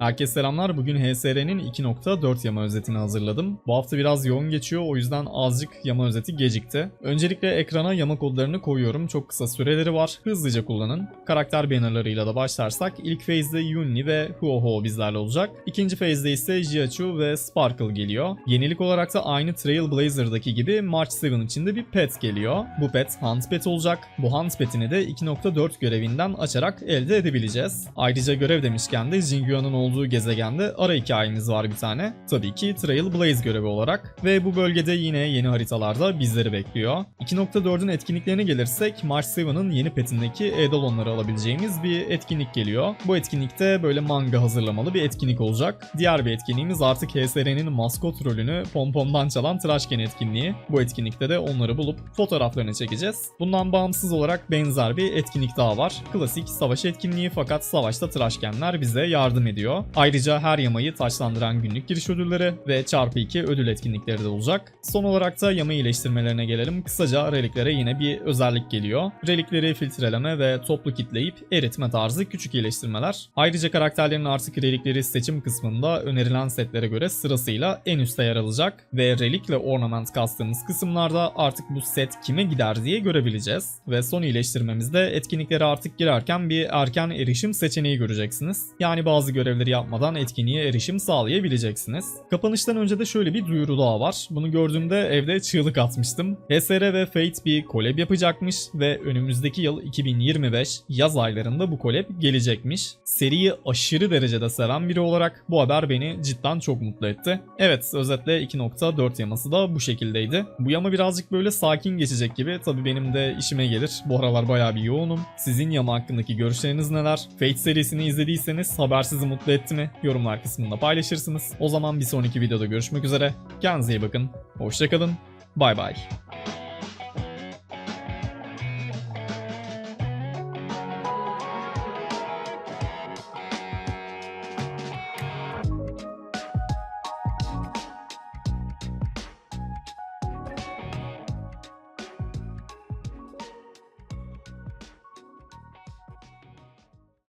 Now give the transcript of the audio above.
Herkese selamlar. Bugün HSR'nin 2.4 yama özetini hazırladım. Bu hafta biraz yoğun geçiyor o yüzden azıcık yama özeti gecikti. Öncelikle ekrana yama kodlarını koyuyorum. Çok kısa süreleri var. Hızlıca kullanın. Karakter bannerlarıyla da başlarsak ilk phase'de Yunni ve Huoho bizlerle olacak. İkinci phase'de ise Jiachu ve Sparkle geliyor. Yenilik olarak da aynı Trailblazer'daki gibi March 7 içinde bir pet geliyor. Bu pet Hunt Pet olacak. Bu Hunt Pet'ini de 2.4 görevinden açarak elde edebileceğiz. Ayrıca görev demişken de Jingyua'nın olduğu gezegende ara hikayemiz var bir tane. Tabii ki Trailblaze görevi olarak. Ve bu bölgede yine yeni haritalarda bizleri bekliyor. 2.4'ün etkinliklerine gelirsek March 7'ın yeni petindeki Eidolonları alabileceğimiz bir etkinlik geliyor. Bu etkinlikte böyle manga hazırlamalı bir etkinlik olacak. Diğer bir etkinliğimiz artık HSR'nin maskot rolünü pompomdan çalan Tıraşken etkinliği. Bu etkinlikte de onları bulup fotoğraflarını çekeceğiz. Bundan bağımsız olarak benzer bir etkinlik daha var. Klasik savaş etkinliği fakat savaşta tıraşkenler bize yardım ediyor. Ayrıca her yamayı taçlandıran günlük giriş ödülleri ve çarpı 2 ödül etkinlikleri de olacak. Son olarak da yama iyileştirmelerine gelelim. Kısaca reliklere yine bir özellik geliyor. Relikleri filtreleme ve toplu kitleyip eritme tarzı küçük iyileştirmeler. Ayrıca karakterlerin artık relikleri seçim kısmında önerilen setlere göre sırasıyla en üstte yer alacak ve relikle ornament kastığımız kısımlarda artık bu set kime gider diye görebileceğiz. Ve son iyileştirmemizde etkinliklere artık girerken bir erken erişim seçeneği göreceksiniz. Yani bazı görevleri yapmadan etkinliğe erişim sağlayabileceksiniz. Kapanıştan önce de şöyle bir duyuru daha var. Bunu gördüğümde evde çığlık atmıştım. HSR ve Fate bir collab yapacakmış ve önümüzdeki yıl 2025 yaz aylarında bu collab gelecekmiş. Seriyi aşırı derecede seven biri olarak bu haber beni cidden çok mutlu etti. Evet özetle 2.4 yaması da bu şekildeydi. Bu yama birazcık böyle sakin geçecek gibi. Tabii benim de işime gelir. Bu aralar bayağı bir yoğunum. Sizin yama hakkındaki görüşleriniz neler? Fate serisini izlediyseniz haber sizi mutlu etti mi? Yorumlar kısmında paylaşırsınız. O zaman bir sonraki videoda görüşmek üzere. Kendinize iyi bakın. Hoşçakalın. Bay bay.